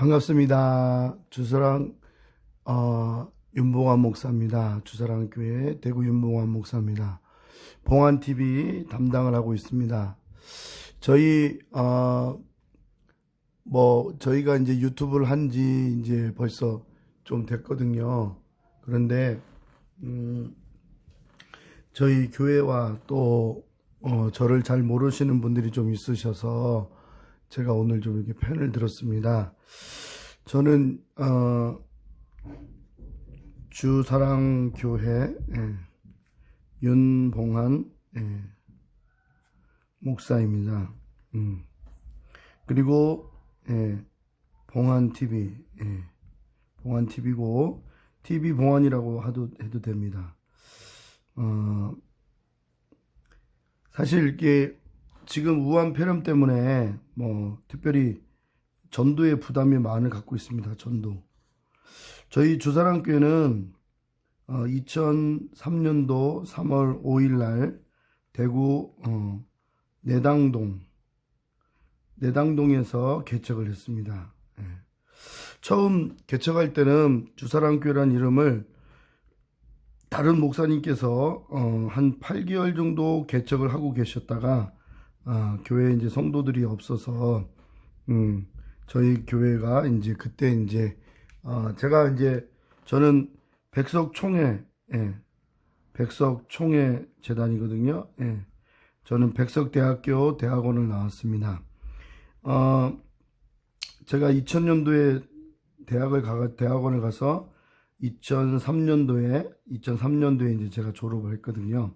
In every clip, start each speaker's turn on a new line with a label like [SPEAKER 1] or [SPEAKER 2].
[SPEAKER 1] 반갑습니다. 주사랑 어, 윤봉환 목사입니다. 주사랑 교회 대구 윤봉환 목사입니다. 봉환 TV 담당을 하고 있습니다. 저희 어, 뭐 저희가 이제 유튜브를 한 지 이제 벌써 좀 됐거든요. 그런데 음, 저희 교회와 또 어, 저를 잘 모르시는 분들이 좀 있으셔서 제가 오늘 좀 이렇게 펜을 들었습니다. 저는 어, 주사랑교회 예, 윤봉한 예, 목사입니다. 음. 그리고 예, 봉한 TV, 예, 봉한 TV고 TV 봉안이라고 하도 해도 됩니다. 어, 사실 이게 지금 우한 폐렴 때문에 뭐 특별히 전도의 부담이 많을 갖고 있습니다. 전도. 저희 주사랑교회는 2003년도 어, 3월 5일 날 대구 어, 내당동 내당동에서 개척을 했습니다. 예. 처음 개척할 때는 주사랑교회란 이름을 다른 목사님께서 어, 한 8개월 정도 개척을 하고 계셨다가 어, 교회 이제 성도들이 없어서 음, 저희 교회가 이제 그때 이제 어, 제가 이제 저는 백석 총회 예, 백석 총회 재단이거든요. 예, 저는 백석대학교 대학원을 나왔습니다. 어, 제가 2000년도에 대학을 가 대학원을 가서 2003년도에 2003년도에 이제 제가 졸업을 했거든요.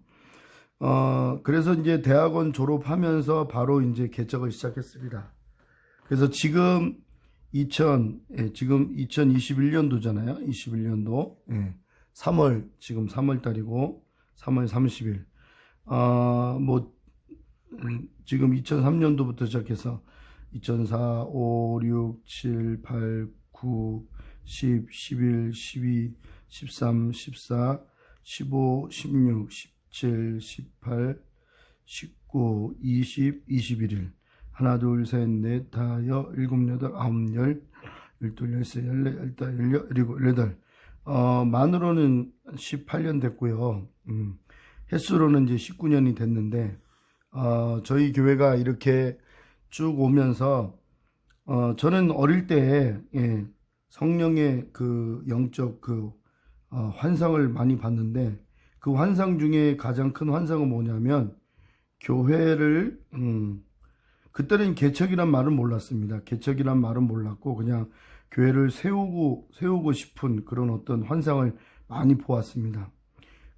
[SPEAKER 1] 어, 그래서 이제 대학원 졸업하면서 바로 이제 개척을 시작했습니다. 그래서 지금 2000, 예, 지금 2021년도잖아요. 21년도. 예, 3월, 지금 3월달이고, 3월 30일. 아, 어, 뭐, 음, 지금 2003년도부터 시작해서 2004, 5, 6, 7, 8, 9, 10, 11, 12, 13, 14, 15, 16, 17, 17, 18, 19, 20, 21일 하나 둘셋넷 다여 일곱 여덟 아홉 열 열둘 열세 열네 열다 열여 일곱 열여덟 어 만으로는 18년 됐고요 음, 횟수로는 이제 19년이 됐는데 어 저희 교회가 이렇게 쭉 오면서 어 저는 어릴 때 예, 성령의 그 영적 그 어, 환상을 많이 봤는데 그 환상 중에 가장 큰 환상은 뭐냐면 교회를 음, 그때는 개척이란 말은 몰랐습니다. 개척이란 말은 몰랐고 그냥 교회를 세우고 세우고 싶은 그런 어떤 환상을 많이 보았습니다.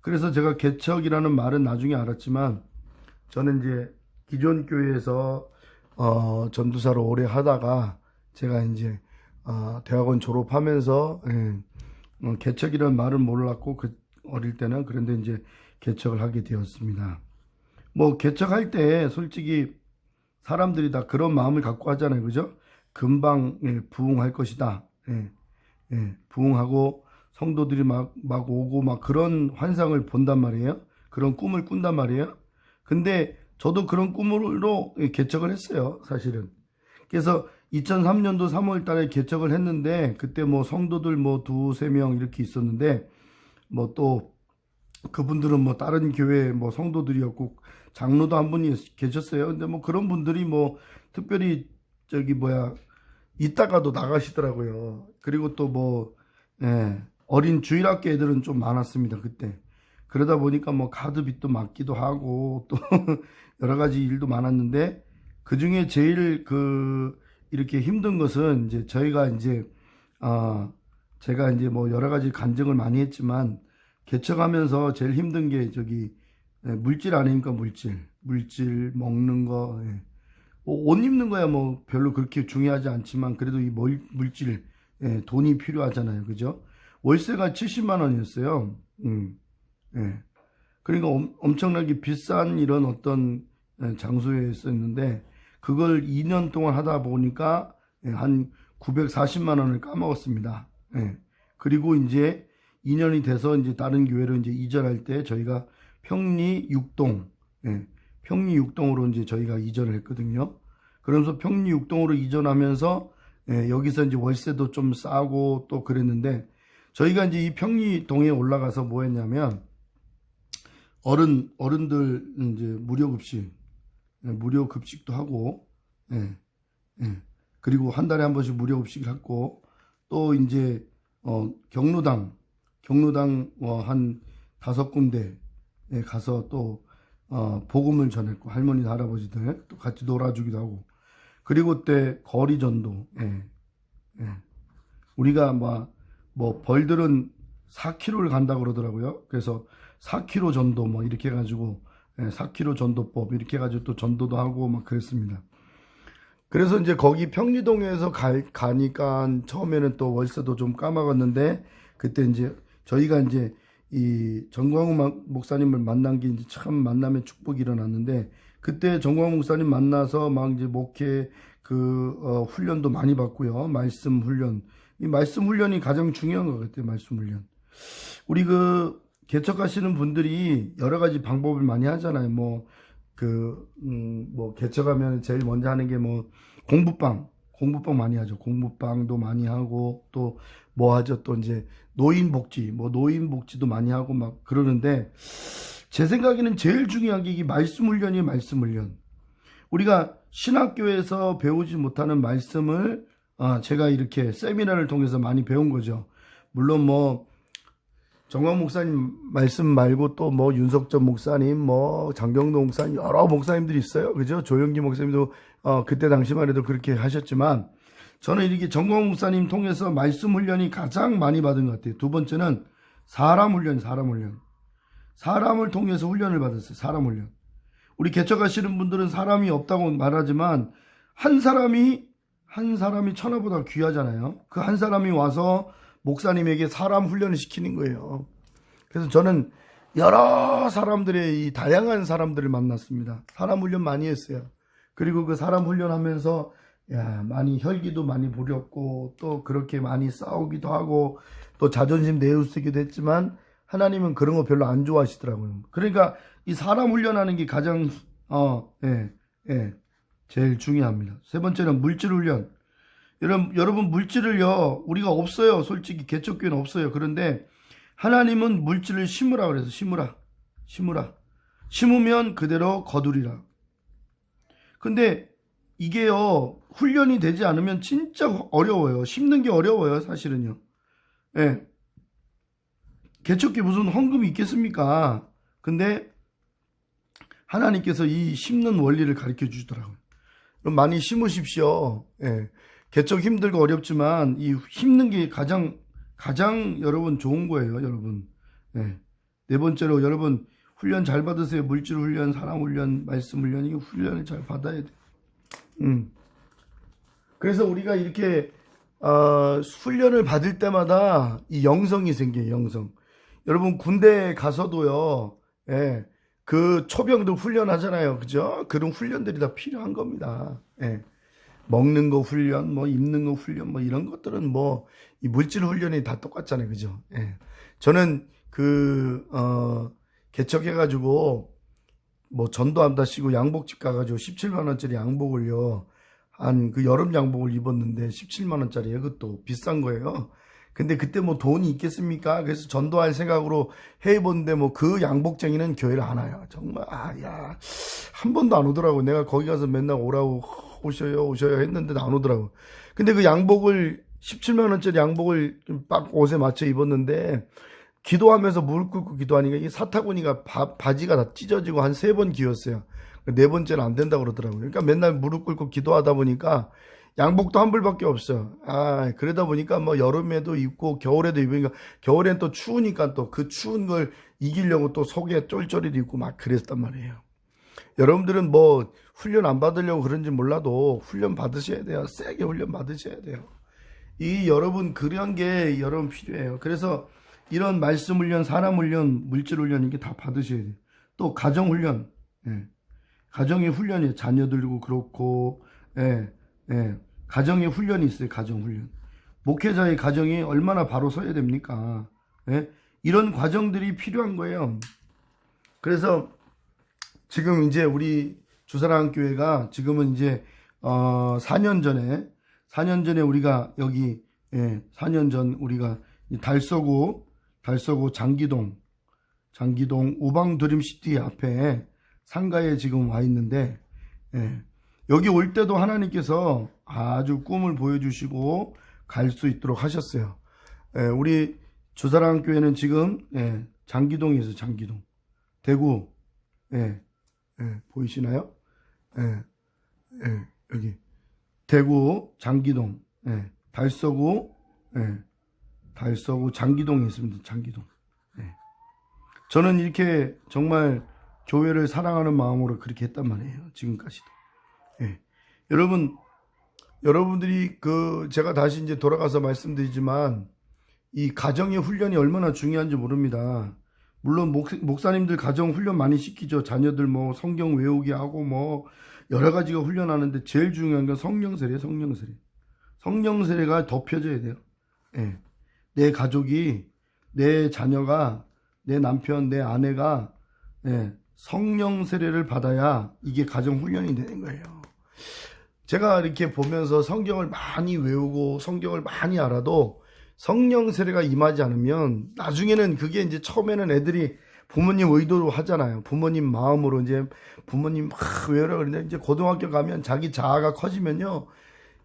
[SPEAKER 1] 그래서 제가 개척이라는 말은 나중에 알았지만 저는 이제 기존 교회에서 어, 전두사로 오래 하다가 제가 이제 어, 대학원 졸업하면서 예, 어, 개척이라는 말은 몰랐고 그 어릴 때는 그런데 이제 개척을 하게 되었습니다. 뭐 개척할 때 솔직히 사람들이 다 그런 마음을 갖고 하잖아요. 그죠? 금방 예, 부흥할 것이다. 예, 예, 부흥하고 성도들이 막, 막 오고 막 그런 환상을 본단 말이에요. 그런 꿈을 꾼단 말이에요. 근데 저도 그런 꿈으로 개척을 했어요. 사실은. 그래서 2003년도 3월 달에 개척을 했는데 그때 뭐 성도들 뭐 두세 명 이렇게 있었는데 뭐또 그분들은 뭐 다른 교회 뭐 성도들이었고 장로도 한 분이 계셨어요. 근데 뭐 그런 분들이 뭐 특별히 저기 뭐야 있다가도 나가시더라고요. 그리고 또뭐 예, 어린 주일학교 애들은 좀 많았습니다 그때. 그러다 보니까 뭐 카드 빚도 맞기도 하고 또 여러 가지 일도 많았는데 그 중에 제일 그 이렇게 힘든 것은 이제 저희가 이제 어 제가 이제 뭐 여러 가지 간증을 많이 했지만 개척하면서 제일 힘든 게 저기 예, 물질 아닙니까 물질 물질 먹는 거옷 예. 뭐 입는 거야 뭐 별로 그렇게 중요하지 않지만 그래도 이 물질 예, 돈이 필요하잖아요 그죠 월세가 70만 원이었어요 음. 예. 그러니까 엄청나게 비싼 이런 어떤 장소에 있었는데 그걸 2년 동안 하다 보니까 한 940만 원을 까먹었습니다 예. 그리고 이제 2년이 돼서 이제 다른 교회로 이제 이전할 때 저희가 평리 6동, 예. 평리 6동으로 이제 저희가 이전을 했거든요. 그러면서 평리 6동으로 이전하면서 예, 여기서 이제 월세도 좀 싸고 또 그랬는데 저희가 이제 이 평리 동에 올라가서 뭐 했냐면 어른 어른들 이제 무료 급식 예, 무료 급식도 하고 예, 예. 그리고 한 달에 한 번씩 무료 급식을 했고 또 이제 어, 경로당 경로당 뭐 한 다섯 군데에 가서 또 어, 복음을 전했고 할머니 할아버지들 또 같이 놀아주기도 하고 그리고 때 거리 전도 예, 예. 우리가 막뭐 뭐 벌들은 4km를 간다 그러더라고요. 그래서 4km 전도 뭐 이렇게 해가지고 4km 예, 전도법 이렇게 해가지고 또 전도도 하고 막 그랬습니다. 그래서 이제 거기 평리동에서 가, 가니까 처음에는 또 월세도 좀 까먹었는데 그때 이제 저희가 이제 이 정광우 목사님을 만난 게 이제 참 만남의 축복이 일어났는데 그때 정광우 목사님 만나서 막 이제 목회 그 어, 훈련도 많이 받고요 말씀 훈련 이 말씀 훈련이 가장 중요한 것 같아요 말씀 훈련 우리 그 개척하시는 분들이 여러 가지 방법을 많이 하잖아요 뭐 그, 음, 뭐, 개척하면 제일 먼저 하는 게 뭐, 공부방. 공부방 많이 하죠. 공부방도 많이 하고, 또, 뭐 하죠? 또 이제, 노인복지. 뭐, 노인복지도 많이 하고 막 그러는데, 제 생각에는 제일 중요한 게이 말씀훈련이에요, 말씀훈련. 우리가 신학교에서 배우지 못하는 말씀을, 아, 제가 이렇게 세미나를 통해서 많이 배운 거죠. 물론 뭐, 정광 목사님 말씀 말고 또 뭐 윤석전 목사님, 뭐장경동 목사님 여러 목사님들이 있어요. 그죠? 조영기 목사님도 어, 그때 당시만 해도 그렇게 하셨지만 저는 이렇게 정광 목사님 통해서 말씀 훈련이 가장 많이 받은 것 같아요. 두 번째는 사람 훈련, 사람 훈련. 사람을 통해서 훈련을 받았어요. 사람 훈련. 우리 개척하시는 분들은 사람이 없다고 말하지만 한 사람이 한 사람이 천하보다 귀하잖아요. 그 한 사람이 와서 목사님에게 사람 훈련을 시키는 거예요. 그래서 저는 여러 사람들의 이 다양한 사람들을 만났습니다. 사람 훈련 많이 했어요. 그리고 그 사람 훈련하면서 야 많이 혈기도 많이 부렸고 또 그렇게 많이 싸우기도 하고 또 자존심 내우스기도 했지만 하나님은 그런 거 별로 안 좋아하시더라고요. 그러니까 이 사람 훈련하는 게 가장 어, 예, 예, 제일 중요합니다. 세 번째는 물질 훈련. 여러분, 여러분 물질을요 우리가 없어요 솔직히 개척교회는 없어요 그런데 하나님은 물질을 심으라 그래서 심으라 심으라 심으면 그대로 거두리라 근데 이게요 훈련이 되지 않으면 진짜 어려워요 심는 게 어려워요 사실은요 예 네. 개척기 무슨 헌금이 있겠습니까 근데 하나님께서 이 심는 원리를 가르쳐 주시더라고요 그럼 많이 심으십시오 예 네. 개척 힘들고 어렵지만 이 힘든 게 가장 가장 여러분 좋은 거예요, 여러분. 네. 네 번째로 여러분 훈련 잘 받으세요. 물질 훈련, 사랑 훈련, 말씀 훈련 이 훈련을 잘 받아야 돼. 음. 그래서 우리가 이렇게 어, 훈련을 받을 때마다 이 영성이 생겨요, 영성. 여러분 군대 에 가서도요. 예. 그 초병도 훈련하잖아요. 그죠? 그런 훈련들이 다 필요한 겁니다. 예. 먹는 거 훈련, 뭐 입는 거 훈련, 뭐 이런 것들은 뭐 이 물질 훈련이 다 똑같잖아요, 그죠? 예. 저는 그 어, 개척해가지고 뭐 전도한다시고 양복집 가가지고 17만 원짜리 양복을요 한 그 여름 양복을 입었는데 17만 원짜리 그것도 비싼 거예요. 근데 그때 뭐 돈이 있겠습니까? 그래서 전도할 생각으로 해본데 뭐 그 양복쟁이는 교회를 하나요 정말 아야 한 번도 안 오더라고. 내가 거기 가서 맨날 오라고 오셔요 오셔요 했는데 안 오더라고 근데 그 양복을 17만원짜리 양복을 빡 옷에 맞춰 입었는데 기도하면서 무릎 꿇고 기도하니까 이 사타구니가 바, 지가다 찢어지고 한 세 번 기었어요 그 네 번째는 안 된다고 그러더라고요 그러니까 맨날 무릎 꿇고 기도하다 보니까 양복도 한 벌밖에 없어. 아, 그러다 보니까 뭐 여름에도 입고 겨울에도 입으니까 겨울엔 또 추우니까 또 그 추운 걸 이기려고 또 속에 쫄쫄이도 입고 막 그랬단 말이에요. 여러분들은 뭐 훈련 안 받으려고 그런지 몰라도 훈련 받으셔야 돼요. 세게 훈련 받으셔야 돼요. 이 여러분 그런 게 여러분 필요해요. 그래서 이런 말씀 훈련, 사람 훈련, 물질 훈련 이게 다 받으셔야 돼요. 또 가정 훈련, 예. 가정의 훈련이 자녀들고 그렇고, 예. 예. 가정의 훈련이 있어요. 가정 훈련. 목회자의 가정이 얼마나 바로 서야 됩니까? 예? 이런 과정들이 필요한 거예요. 그래서 지금 이제 우리 주사랑 교회가 지금은 이제 어 4년 전에 4년 전에 우리가 여기 예, 4년 전 우리가 달서구 달서구 장기동 장기동 우방 드림 시티 앞에 상가에 지금 와 있는데 예, 여기 올 때도 하나님께서 아주 꿈을 보여주시고 갈 수 있도록 하셨어요. 예, 우리 주사랑 교회는 지금 예, 장기동에서 장기동 대구 예, 예, 보이시나요? 예, 예, 여기 대구 장기동 예, 달서구 예, 달서구 장기동이 있습니다. 장기동. 예. 저는 이렇게 정말 교회를 사랑하는 마음으로 그렇게 했단 말이에요. 지금까지도. 여러분 여러분들이 그 제가 다시 이제 돌아가서 말씀드리지만 이 가정의 훈련이 얼마나 중요한지 모릅니다. 물론 목, 사님들 가정 훈련 많이 시키죠. 자녀들 뭐 성경 외우기 하고 뭐 여러 가지가 훈련하는데 제일 중요한 건 성령 세례, 성령 세례. 성령 세례가 덮여져야 돼요. 네. 내 가족이 내 자녀가 내 남편, 내 아내가 네. 예, 성령 세례를 받아야 이게 가정 훈련이 되는 거예요. 제가 이렇게 보면서 성경을 많이 외우고 성경을 많이 알아도 성령 세례가 임하지 않으면 나중에는 그게 이제 처음에는 애들이 부모님 의도로 하잖아요. 부모님 마음으로 이제 부모님 막 외우라 그러는데 이제 고등학교 가면 자기 자아가 커지면요.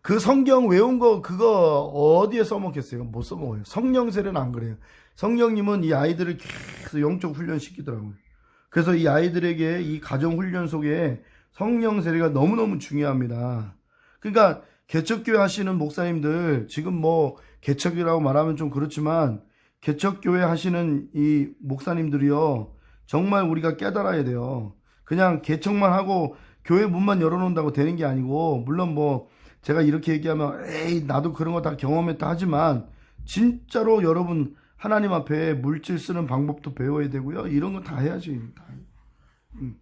[SPEAKER 1] 그 성경 외운 거 그거 어디에 써먹겠어요? 못 써먹어요. 성령 세례는 안 그래요. 성령님은 이 아이들을 계속 영적 훈련 시키더라고요. 그래서 이 아이들에게 이 가정 훈련 속에 성령 세례가 너무너무 중요합니다. 그러니까 개척교회 하시는 목사님들 지금 뭐 개척이라고 말하면 좀 그렇지만 개척교회 하시는 이 목사님들이요. 정말 우리가 깨달아야 돼요. 그냥 개척만 하고 교회 문만 열어놓는다고 되는 게 아니고, 물론 뭐 제가 이렇게 얘기하면, 에이, 나도 그런 거 다 경험했다 하지만, 진짜로 여러분 하나님 앞에 물질 쓰는 방법도 배워야 되고요. 이런 거 다 해야지. 다. 음.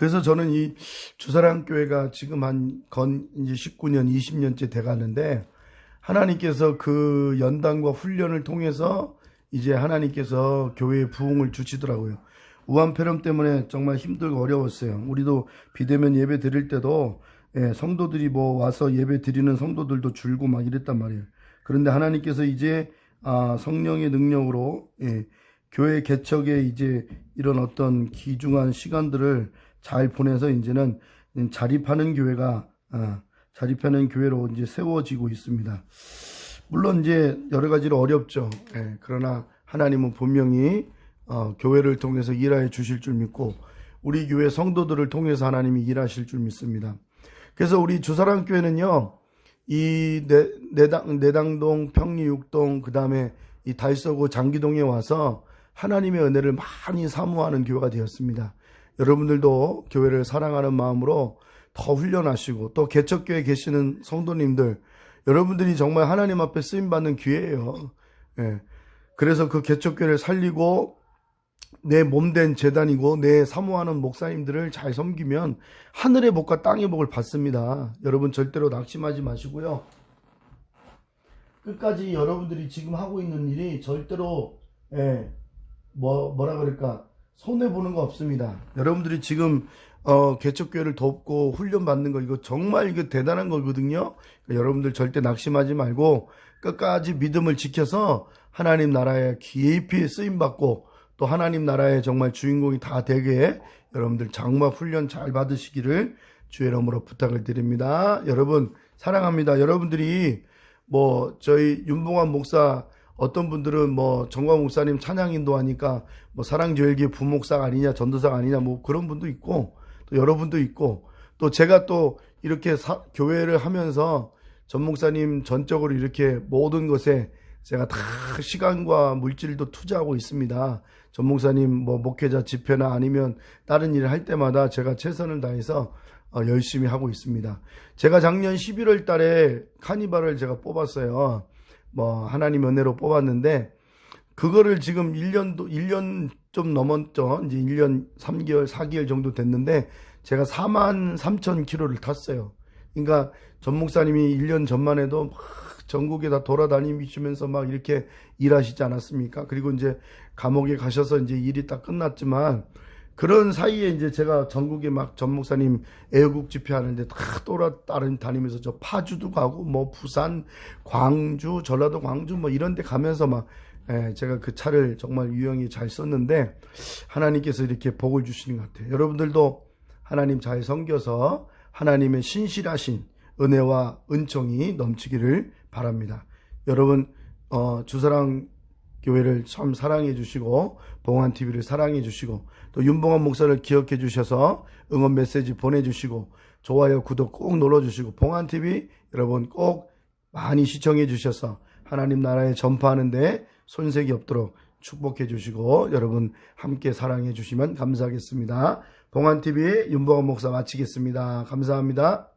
[SPEAKER 1] 그래서 저는 이 주사랑 교회가 지금 한 건 이제 19년, 20년째 돼 가는데 하나님께서 그 연단과 훈련을 통해서 이제 하나님께서 교회의 부흥을 주시더라고요. 우한폐렴 때문에 정말 힘들고 어려웠어요. 우리도 비대면 예배 드릴 때도 예, 성도들이 뭐 와서 예배 드리는 성도들도 줄고 막 이랬단 말이에요. 그런데 하나님께서 이제 아, 성령의 능력으로 예, 교회 개척에 이제 이런 어떤 기중한 시간들을 잘 보내서 이제는 자립하는 교회가 어, 자립하는 교회로 이제 세워지고 있습니다. 물론 이제 여러 가지로 어렵죠. 예, 그러나 하나님은 분명히 어, 교회를 통해서 일하여 주실 줄 믿고 우리 교회 성도들을 통해서 하나님이 일하실 줄 믿습니다. 그래서 우리 주사랑 교회는요. 이 내당 내당동 평리육동 그다음에 이 달서구 장기동에 와서 하나님의 은혜를 많이 사모하는 교회가 되었습니다. 여러분들도 교회를 사랑하는 마음으로 더 훈련하시고 또 개척교회 계시는 성도님들 여러분들이 정말 하나님 앞에 쓰임 받는 기회예요. 예. 그래서 그 개척교회를 살리고 내 몸된 재단이고 내 사모하는 목사님들을 잘 섬기면 하늘의 복과 땅의 복을 받습니다. 여러분 절대로 낙심하지 마시고요. 끝까지 여러분들이 지금 하고 있는 일이 절대로 예, 뭐 뭐라 그럴까 손해보는 거 없습니다. 여러분들이 지금 어, 개척교회를 돕고 훈련받는 거 이거 정말 이거 대단한 거거든요. 그러니까 여러분들 절대 낙심하지 말고 끝까지 믿음을 지켜서 하나님 나라에 깊이 쓰임받고 또 하나님 나라의 정말 주인공이 다 되게 여러분들 장마 훈련 잘 받으시기를 주의 이름으로 부탁을 드립니다. 여러분 사랑합니다. 여러분들이 뭐 저희 윤봉환 목사 어떤 분들은 뭐 정광 목사님 찬양 인도하니까 뭐 사랑조일기 부목상 아니냐 전도상 아니냐 뭐 그런 분도 있고 또 여러분도 있고 또 제가 또 이렇게 사, 교회를 하면서 전 목사님 전적으로 이렇게 모든 것에 제가 다 시간과 물질도 투자하고 있습니다. 전 목사님 뭐 목회자 집회나 아니면 다른 일을 할 때마다 제가 최선을 다해서 어, 열심히 하고 있습니다. 제가 작년 11월 달에 카니발을 제가 뽑았어요. 뭐 하나님 은혜로 뽑았는데 그거를 지금 1년도 1년 좀 넘었죠. 이제 1년 3개월, 4개월 정도 됐는데 제가 4만 3천 킬로를 탔어요. 그러니까 전 목사님이 1년 전만 해도 막 전국에 다 돌아다니시면서 막 이렇게 일하시지 않았습니까? 그리고 이제 감옥에 가셔서 이제 일이 딱 끝났지만 그런 사이에 이제 제가 전국에 막 전목사님 애국 집회하는데 다 돌아 다른 다니면서 저 파주도 가고 뭐 부산, 광주, 전라도 광주 뭐 이런 데 가면서 막 예, 제가 그 차를 정말 유형이잘 썼는데 하나님께서 이렇게 복을 주시는 것 같아요. 여러분들도 하나님 잘 섬겨서 하나님의 신실하신 은혜와 은총이 넘치기를 바랍니다. 여러분 어, 주사랑 교회를 참 사랑해 주시고 봉안 TV를 사랑해 주시고 또 윤봉환 목사를 기억해 주셔서 응원 메시지 보내 주시고 좋아요 구독 꼭 눌러 주시고 봉안 TV 여러분 꼭 많이 시청해 주셔서 하나님 나라에 전파하는데 손색이 없도록 축복해 주시고 여러분 함께 사랑해 주시면 감사하겠습니다. 봉안 TV 윤봉환 목사 마치겠습니다. 감사합니다.